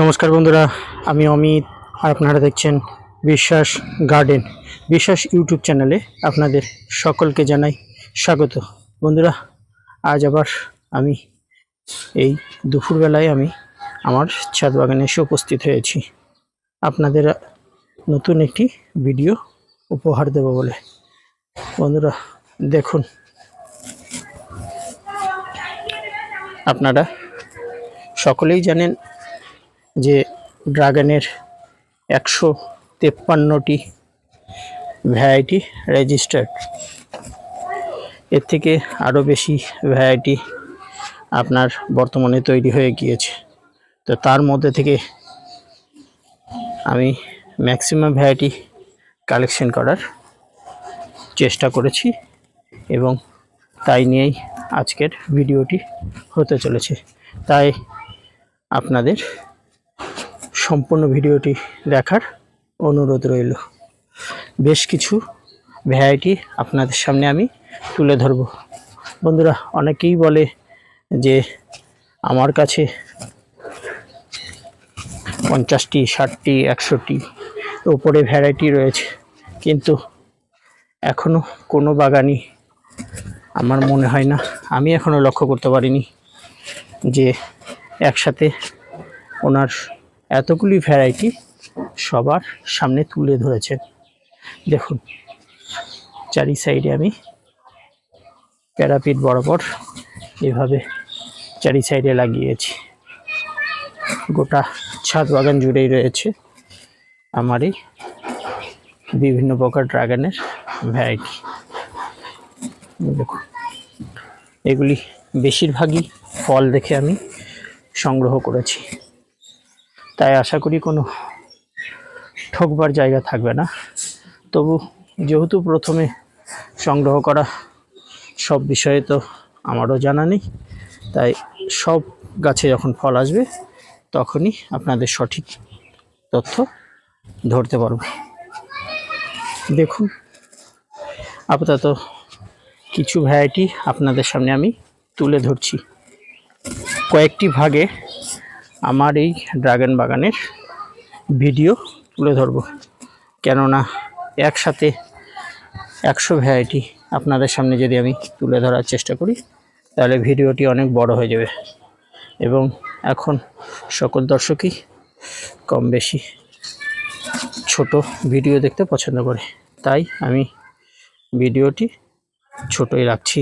নমস্কার বন্ধুরা, আমি অমিত আর আপনারা দেখছেন বিশ্বাস গার্ডেন। বিশ্বাস ইউটিউব চ্যানেলে আপনাদের সকলকে জানাই স্বাগত। বন্ধুরা, আজ আবার আমি এই দুপুরবেলায় আমি আমার ছাদ বাগানে এসে উপস্থিত হয়েছি। আপনাদের নতুন একটি ভিডিও উপহার দেব বলে। বন্ধুরা, দেখুন। আপনারা সকলেই জানেন যে ড্রাগনের একশো তেপ্পান্নটি ভ্যারাইটি রেজিস্টার্ড। এর থেকে আরও বেশি ভ্যারাইটি আপনার বর্তমানে তৈরি হয়ে গিয়েছে। তো তার মধ্যে থেকে আমি ম্যাক্সিমাম ভ্যারাইটি কালেকশন করার চেষ্টা করেছি এবং তাই নিয়েই আজকের ভিডিওটি হতে চলেছে। তাই আপনাদের সম্পূর্ণ ভিডিওটি দেখার অনুরোধ রইল। বেশ কিছু ভ্যারাইটি আপনাদের সামনে আমি তুলে ধরব। বন্ধুরা, অনেকেই বলে যে আমার কাছে পঞ্চাশটি, ষাটটি, একশোটি ওপরে ভ্যারাইটি রয়েছে। কিন্তু এখনও কোনো বাগানই আমার মনে হয় না, আমি এখনও লক্ষ্য করতে পারিনি যে একসাথে ওনার এতগুলি ভ্যারাইটি সবার সামনে তুলে ধরেছেন দেখুন, চারি সাইডে আমি প্যারাপিট বরাবর এভাবে চারি সাইডে লাগিয়েছি। গোটা ছাদ বাগান জুড়েই রয়েছে আমার এই বিভিন্ন প্রকার ড্রাগনের ভ্যারাইটি দেখুন, এগুলি বেশিরভাগই ফল দেখে আমি সংগ্রহ করেছি। তাই আশা করি কোনো ঠকবার জায়গা থাকবে না। তবু যেহেতু প্রথমে সংগ্রহ করা সব বিষয়ে তো আমারও জানা নেই, তাই সব গাছে যখন ফল আসবে তখনই আপনাদের সঠিক তথ্য ধরতে পারব। দেখুন, আপাতত কিছু ভ্যারাইটি আপনাদের সামনে আমি তুলে ধরছি। কয়েকটি ভাগে আমার এই ড্রাগন বাগানের ভিডিও তুলে ধরব। কেননা একসাথে একশো ভ্যারাইটি আপনাদের সামনে যদি আমি তুলে ধরার চেষ্টা করি, তাহলে ভিডিওটি অনেক বড় হয়ে যাবে। এবং এখন সকল দর্শকই কম বেশি ছোট ভিডিও দেখতে পছন্দ করে। তাই আমি ভিডিওটি ছোটই রাখছি।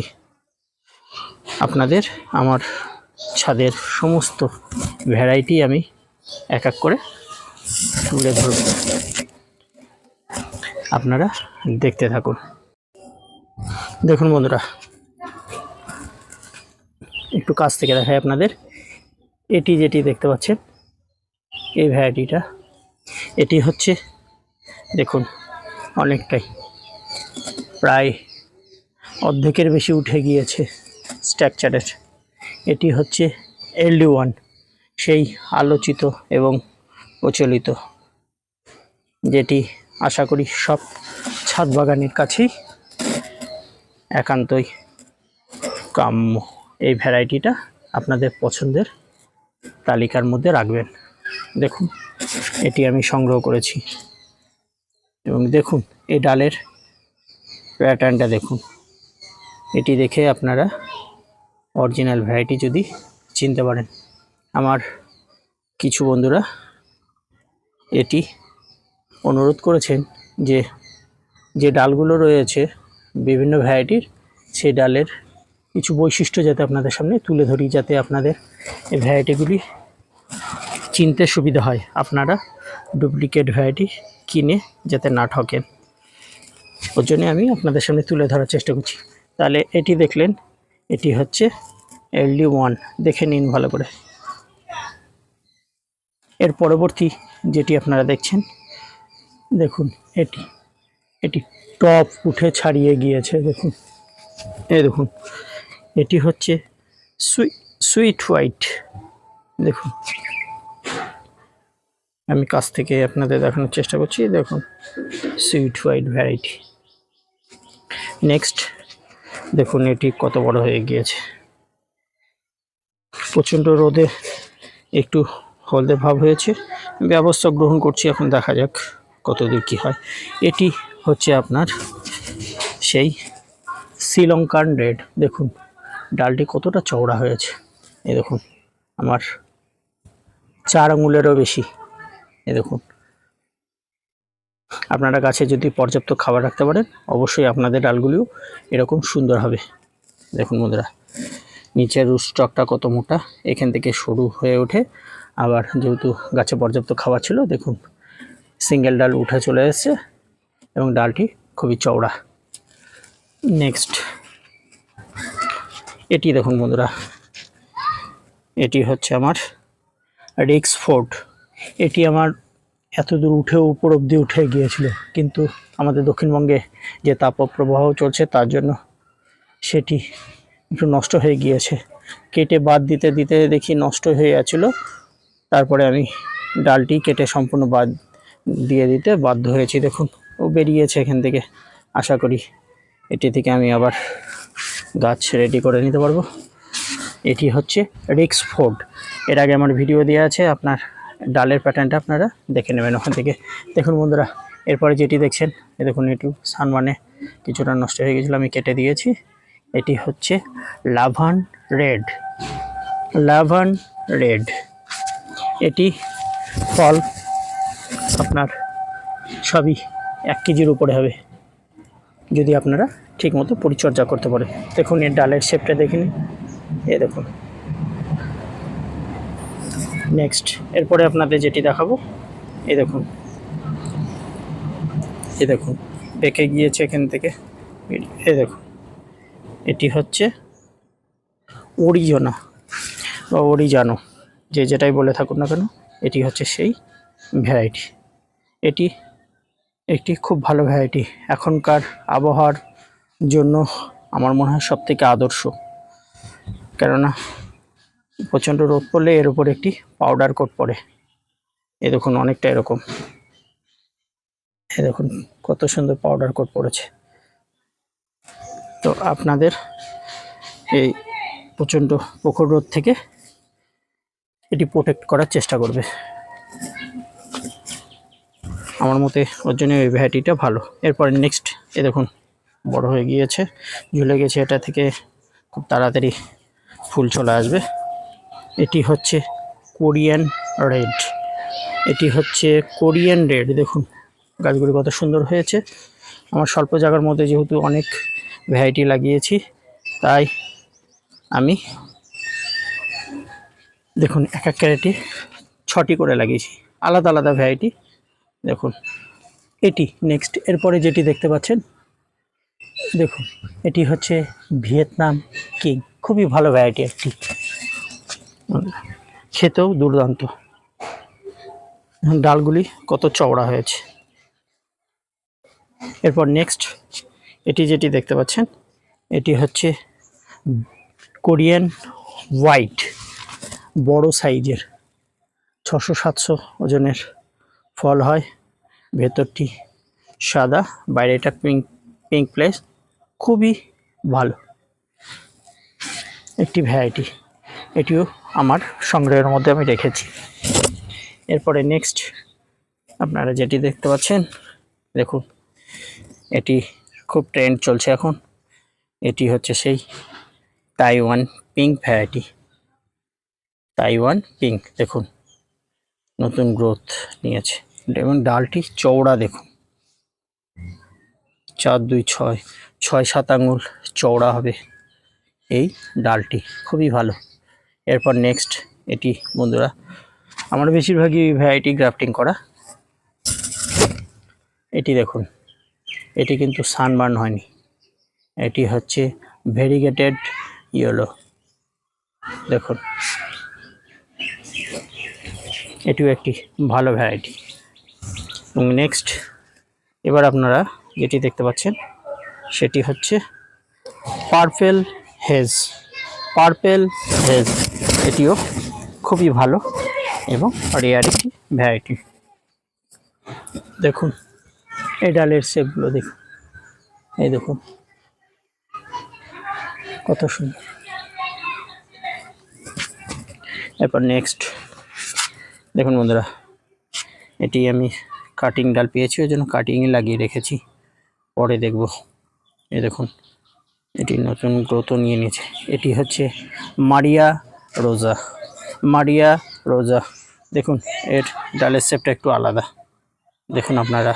আপনাদের আমার ছাদের সমস্ত ভ্যারাইটি আমি এক এক করে তুলে ধরব। আপনারা দেখতে থাকুন। দেখুন বন্ধুরা, একটু কাছ থেকে দেখায় আপনাদের। এটি যেটি দেখতে পাচ্ছেন, এই ভ্যারাইটিটা। এটি হচ্ছে, দেখুন, অনেকটাই, প্রায় অর্ধেকের বেশি উঠে গিয়েছে স্ট্রাকচারের। এটি হচ্ছে এলডি ওয়ান, সেই আলোচিত এবং প্রচলিত, যেটি আশা করি সব ছাদ বাগানের কাছেই একান্তই কাম্য। এই ভ্যারাইটিটা আপনাদের পছন্দের তালিকার মধ্যে রাখবেন। দেখুন, এটি আমি সংগ্রহ করেছি। এবং দেখুন, এই ডালের প্যাটার্নটা দেখুন। এটি দেখে আপনারা অরিজিনাল ভ্যারাইটি যদি চিনতে পারেন। আমার কিছু বন্ধুরা এটি অনুরোধ করেছেন যে যে ডালগুলো রয়েছে বিভিন্ন ভ্যারাইটির সেই ডালের কিছু বৈশিষ্ট্য যাতে আপনাদের সামনে তুলে ধরি, যাতে আপনাদের এই ভ্যারাইটিগুলি চিনতে সুবিধা হয়। আপনারা ডুপ্লিকেট ভ্যারাইটি কিনে যাতে না ঠকেন। ওর জন্য আমি আপনাদের সামনে তুলে ধরার চেষ্টা করছি। তাহলে এটি দেখলেন এটি হচ্ছে এলডি ওয়ান দেখে নিন ভালো করে। এর পরবর্তী যেটি আপনারা দেখছেন, দেখুন এটি। এটি টপ উঠে ছাড়িয়ে গিয়েছে, দেখুন। এই দেখুন, এটি হচ্ছে সুই, সুইট হোয়াইট। দেখুন, আমি কাছ থেকে আপনাদের দেখানোর চেষ্টা করছি, দেখুন, সুইট হোয়াইট ভ্যারাইটি। নেক্সট দেখুন এটি কত বড় হয়ে গিয়েছে। প্রচণ্ড রোদে একটু হলদে ভাব হয়েছে। ব্যবস্থা গ্রহণ করছি, এখন দেখা যাক কতদূর কী হয়। এটি হচ্ছে আপনার সেই শ্রীলঙ্কান রেড। দেখুন, ডালটি কতটা চওড়া হয়েছে। এ দেখুন, আমার চার আঙুলেরও বেশি। এ দেখুন আপনারা গাছে যদি পর্যাপ্ত খাবার রাখতে পারেন, অবশ্যই আপনাদের ডালগুলিও এরকম সুন্দর হবে। দেখুন বন্ধুরা, নিচের স্টকটা কত মোটা, এখান থেকে সরু হয়ে ওঠে। আবার যেহেতু গাছে পর্যাপ্ত খাবার ছিল, দেখুন, সিঙ্গেল ডাল উঠে চলে এসেছে এবং ডালটি খুবই চওড়া। নেক্সট, এটি দেখুন বন্ধুরা, এটি হচ্ছে আমার রিক্স ফোর্ট। এটি আমার এত দূর উঠে উপর অব্দি উঠে গিয়েছিল। কিন্তু আমাদের দক্ষিণবঙ্গে যে তাপপ্রবাহ চলছে, তার জন্য সেটি একটু নষ্ট হয়ে গিয়েছে। কেটে বাদ দিতে দিতে দেখি নষ্ট হয়ে যাচ্ছিল তারপরে আমি ডালটি কেটে সম্পূর্ণ বাদ দিয়ে দিতে বাধ্য হয়েছি। দেখুন, ও বেরিয়েছে এখান থেকে। আশা করি এটি থেকে আমি আবার গাছ রেডি করে নিতে পারব। এটি হচ্ছে রিক্স ফোর্ড এর আগে আমার ভিডিও দেওয়া আছে, আপনার ডালের প্যাটার্নটা আপনারা দেখে নেবেন ওখান থেকে। দেখুন বন্ধুরা, এরপরে যেটি দেখছেন, এ দেখুন একটু সানমানে কিছুটা নষ্ট হয়ে গেছিল, আমি কেটে দিয়েছি। এটি হচ্ছে লাভান রেড। লাভান রেড। এটি ফল আপনার সবই এক কেজির উপরে হবে, যদি আপনারা ঠিকমতো পরিচর্যা করতে পারে দেখুন, এর ডালের শেপটা দেখে নিন। এ দেখুন। নেক্সট এরপরে আপনাদের যেটি দেখাবো, এই দেখুন। এই দেখুন, বেঁকে গিয়েছে এখান থেকে। এই দেখুন, এটি হচ্ছে অরিজনা বা অরিজানো, যে যেটাই বলে থাকুন না কেন, এটি হচ্ছে সেই ভ্যারাইটি। এটি একটি খুব ভালো ভ্যারাইটি। এখনকার আবহাওয়ার জন্য আমার মনে হয় সব থেকে আদর্শ। কেননা প্রচণ্ড রোদ পড়লে এর উপর একটি পাউডার কোট পড়ে এ দেখুন, অনেকটা এরকম। এ দেখুন, কত সুন্দর পাউডার কোট পড়েছে। তো আপনাদের এই প্রচণ্ড প্রখর রোদ থেকে এটি প্রোটেক্ট করার চেষ্টা করবে। আমার মতে ওর জন্য এই ভ্যারাইটিটা ভালো। এরপরে নেক্সট এ দেখুন, বড় হয়ে গিয়েছে, ঝুলে গেছে এটা থেকে খুব তাড়াতাড়ি ফুল চলে আসবে। এটি হচ্ছে কোরিয়ান রেড। এটি হচ্ছে কোরিয়ান রেড, দেখুন, গাছগুলি কত সুন্দর হয়েছে। আমার স্বল্প জায়গার মধ্যে যেহেতু অনেক ভ্যারাইটি লাগিয়েছি, তাই আমি, দেখুন, এক এক ক্যারেটে ছটি করে লাগিয়েছি। আলাদা আলাদা ভ্যারাইটি, দেখুন, এটি নেক্সট। এরপরে যেটি দেখতে পাচ্ছেন, দেখুন, এটি হচ্ছে ভিয়েতনাম কিং। খুবই ভালো ভ্যারাইটি একটি। খেতেও দুর্দান্ত। ডালগুলি কত চওড়া হয়েছে। এরপর নেক্সট এটি যেটি দেখতে পাচ্ছেন, এটি হচ্ছে কোরিয়ান হোয়াইট, বড় সাইজের। ছশো সাতশো ওজনের ফল হয়। ভেতরটি সাদা বাইরেটা পিঙ্ক পিঙ্ক প্লেস খুবই ভালো। একটি ভ্যারাইটি এটিও আমার সংগ্রহের মধ্যে আমি রেখেছি। এরপরে নেক্সট আপনারা যেটি দেখতে পাচ্ছেন, দেখুন, এটি খুব ট্রেন্ড চলছে এখন। এটি হচ্ছে সেই Taiwan pink variety Taiwan pink দেখুন, নতুন গ্রোথ নিয়েছে। এবং ডালটি চওড়া, দেখুন, চার, দুই, ছয় ছয় সাত আঙুল চওড়া হবে এই ডালটি। খুবই ভালো। এরপর নেক্সট এটি বন্ধুরা, আমার বেশিরভাগই ভ্যারাইটি গ্রাফটিং করা। এটি দেখুন, এটি কিন্তু সানবার্ন হয়নি। এটি হচ্ছে ভেরিগেটেড ইয়েলো দেখুন, এটিও একটি ভালো ভ্যারাইটি এবং নেক্সট এবার আপনারা যেটি দেখতে পাচ্ছেন, সেটি হচ্ছে পার্পেল হেজ পার্পেল হেজ এটিও খুবই ভালো এবং রেয়ার একটি ভ্যারাইটি দেখুন, এই ডালের শেপগুলো দেখুন। এই দেখুন, কত সুন্দর। এরপর নেক্সট দেখুন বন্ধুরা, এটি আমি কাটিং ডাল পেয়েছি, ওই জন্য কাটিংয়ে লাগিয়ে রেখেছি। পরে দেখব। এই দেখুন, এটি নতুন গ্রোথও নিয়ে নিয়েছে। এটি হচ্ছে মারিয়া রোজা, মারিয়া রোজা। দেখুন, এর ডালের শেপটা একটু আলাদা। দেখুন আপনারা,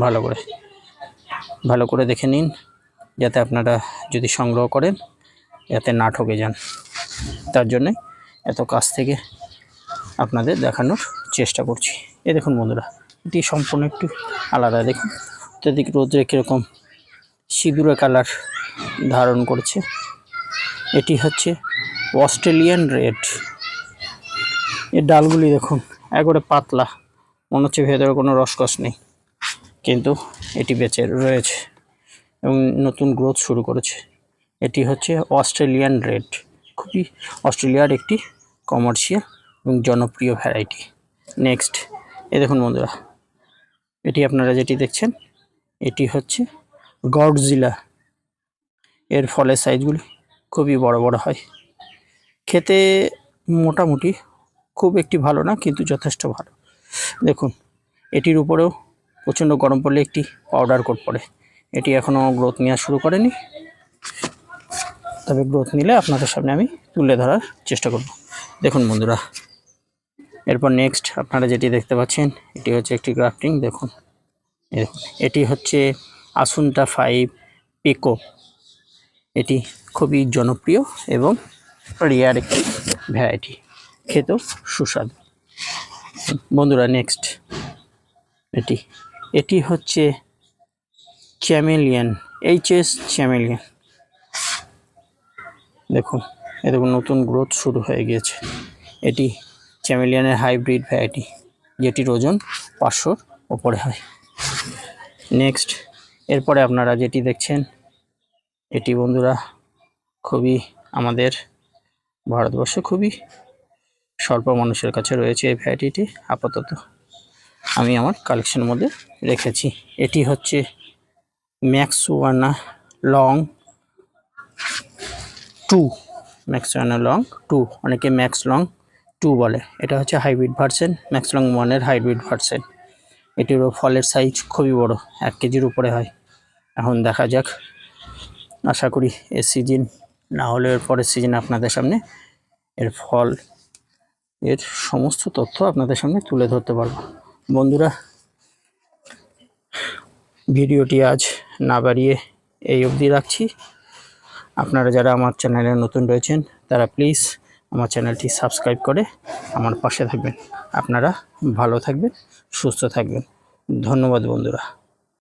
ভালো করে। ভালো করে দেখে নিন, যাতে আপনারা যদি সংগ্রহ করেন যাতে না ঠকে যান। তার জন্যে এত কাছ থেকে আপনাদের দেখানোর চেষ্টা করছি। এ দেখুন বন্ধুরা, এটি সম্পূর্ণ একটু আলাদা। দেখুন, অত্যাধিক রোদ্রে কীরকম সিঁদুরে কালার ধারণ করছে। এটি হচ্ছে অস্ট্রেলিয়ান রেড। এর ডালগুলি দেখুন, একবারে পাতলা। মনে হচ্ছে ভেতরে কোনো রসকস নেই, কিন্তু এটি বেঁচে রয়েছে এবং নতুন গ্রোথ শুরু করেছে। এটি হচ্ছে অস্ট্রেলিয়ান রেড, খুবই অস্ট্রেলিয়ার একটি কমার্শিয়াল এবং জনপ্রিয় ভ্যারাইটি। নেক্সট এ দেখুন বন্ধুরা, এটি আপনারা যেটি দেখছেন, এটি হচ্ছে গডজিলা। এর ফলের সাইজগুলি খুবই বড় বড় হয়। খেতে মোটামুটি খুব একটি ভালো না, কিন্তু যথেষ্ট ভালো। দেখুন, এটির উপরেও প্রচণ্ড গরম পড়লে একটি পাউডার কোট পড়ে। এটি এখনও গ্রোথ নেওয়া শুরু করেনি। তবে গ্রোথ নিলে আপনাদের সামনে আমি তুলে ধরার চেষ্টা করব। দেখুন বন্ধুরা, এরপর নেক্সট আপনারা যেটি দেখতে পাচ্ছেন, এটি হচ্ছে একটি গ্রাফটিং দেখুন। এটি হচ্ছে আসুনটা ফাইভ পিকো এটি খুবই জনপ্রিয় এবং রেয়ার একটি ভ্যারাইটি। খেতেও সুস্বাদু। বন্ধুরা নেক্সট এটি। এটি হচ্ছে চ্যামেলিয়ান, এইচ এস চ্যামেলিয়ান। দেখুন, এ দেখুন, নতুন গ্রোথ শুরু হয়ে গিয়েছে। এটি চ্যামেলিয়ানের হাইব্রিড ভ্যারাইটি যেটির ওজন পাঁচশোর ওপরে হয়। নেক্সট এরপরে আপনারা যেটি দেখছেন, এটি বন্ধুরা খুবই আমাদের ভারতবর্ষে খুবই স্বল্প মানুষের কাছে রয়েছে এই ভ্যারাইটিটি আপাতত। আমি আমার কালেকশনের মধ্যে রেখেছি। এটি হচ্ছে ম্যাক্স ম্যাক্সওয়ানা লং টু ম্যাক্স ম্যাক্সওয়ানা লং টু অনেকে ম্যাক্স লং টু বলে। এটা হচ্ছে হাইব্রিড ভার্সেন ম্যাক্স লং ওয়ানের হাইব্রিড ভার্সেন এটিরও ফলের সাইজ খুবই বড়, এক কেজির উপরে হয়। এখন দেখা যাক। আশা করি এ সিজন না হলে এর পরের সিজনে আপনাদের সামনে এর ফল, এর সমস্ত তথ্য আপনাদের সামনে তুলে ধরতে পারব। বন্ধুরা, ভিডিওটি আজ না বাড়িয়ে এই অবধি রাখছি। আপনারা যারা আমার চ্যানেলে নতুন রয়েছেন, তারা প্লিজ আমার চ্যানেলটি সাবস্ক্রাইব করে আমার পাশে থাকবেন। আপনারা ভালো থাকবেন, সুস্থ থাকবেন। ধন্যবাদ বন্ধুরা।